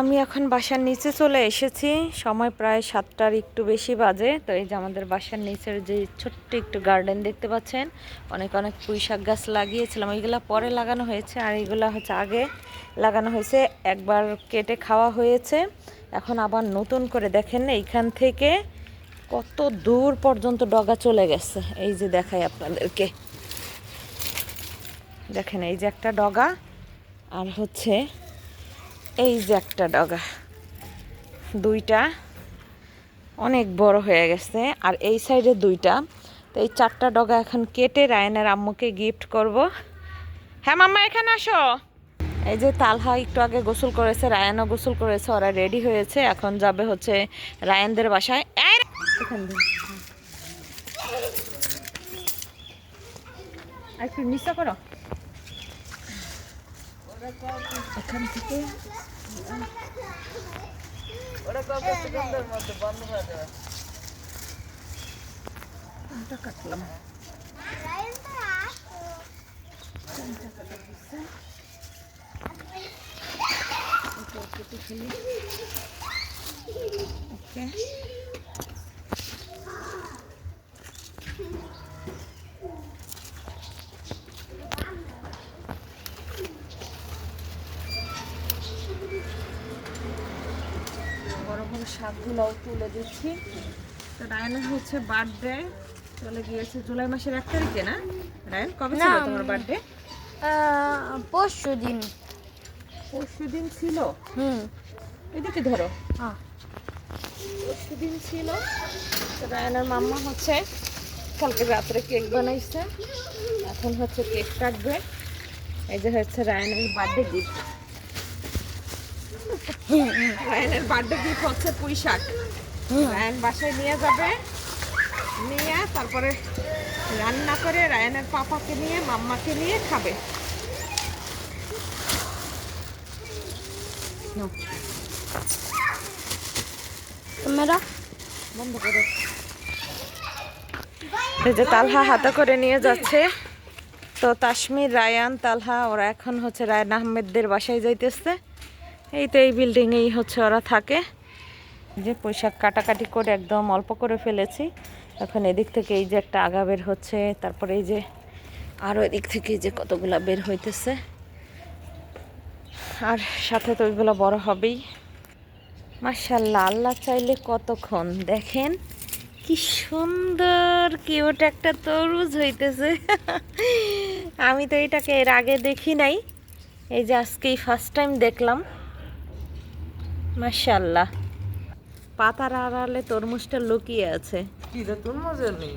আমি এখন বাসার নিচে চলে এসেছি। সময় প্রায় সাতটার একটু বেশি বাজে। তো এই যে আমাদের বাসার নিচের যে ছোট্ট একটু গার্ডেন দেখতে পাচ্ছেন, অনেক অনেক পুঁই শাক গাছ লাগিয়েছিলাম। এইগুলো পরে লাগানো হয়েছে আর এইগুলো হচ্ছে আগে লাগানো হয়েছে। একবার কেটে খাওয়া হয়েছে। এখন আবার নতুন করে দেখেন এইখান থেকে কত দূর পর্যন্ত ডগা চলে গেছে। এই যে দেখাই আপনাদেরকে। দেখেন এই যে একটা ডগা আর হচ্ছে এই যে একটা ডগা। দুইটা অনেক বড় হয়ে গেছে, আর এই সাইডে দুইটা। তো এই চারটা ডগা এখন কেটে রায়নের আম্মুকে গিফট করব। হ্যাঁ মাম্মা, এখানে আসো। এই যে তালহা একটু আগে গোসল করেছে, রায়ানও গোসল করেছে, ওরা রেডি হয়েছে। এখন যাবে হচ্ছে রায়ানদের বাসায়। একটু নিচা করো। এখান থেকে কোনটা কাটলাম এটা কেটে ফেলি। ওকে বড় বড় শাকগুলোও তুলে দিচ্ছি। তো রায়নের হচ্ছে বার্থডে চলে গিয়েছে জুলাই মাসের এক তারিখে না? রায়ন কবে ছিল তোমার বার্থডে পরশু দিন। পরশু দিন ছিল? হুম। এদিকে ধরো। হ্যাঁ পরশু দিন ছিল। তো রায়নের মাম্মা হচ্ছে কালকে রাত্রে কেক বানাইছে। এখন হচ্ছে কেক কাটবে। এই যে হচ্ছে রায়নের বার্থডে গিফট রায়নের বার্থডে গিফট হচ্ছে পুঁই শাক। রায়ন বাসায় নিয়ে যাবে। নিয়ে তারপরে রান্না করে রায়নের পাপাকে নিয়ে মাম্মাকে নিয়ে খাবে। ক্যামেরা। বন্ধ করো। এই যে তালহা হাতে করে নিয়ে যাচ্ছে। তো তাসমির রায়ান তালহা ওরা এখন হচ্ছে রায়ন আহমেদদের বাসায় যাইতেছে। এই তো এই বিল্ডিংয়েই হচ্ছে ওরা থাকে। যে পোশাক কাটাকাটি করে একদম অল্প করে ফেলেছি। এখন এদিক থেকে এই যে একটা আগা বের হচ্ছে, তারপরে এই যে আরও এদিক থেকে যে কতগুলা বের হইতেছে। আর সাথে তো ওইগুলো বড় হবেই। মার্শাল্লাহ আল্লাহ চাইলে কতক্ষণ? দেখেন কি সুন্দর কিউট একটা তরুজ হইতেছে। আমি তো এটাকে এর আগে দেখি নাই। এই যে আজকেই ফার্স্ট টাইম দেখলাম। মার্শাল্লাহ পাতার আড়ালে তরমুজটা লুকিয়ে আছে। কি তরমুজ নেই?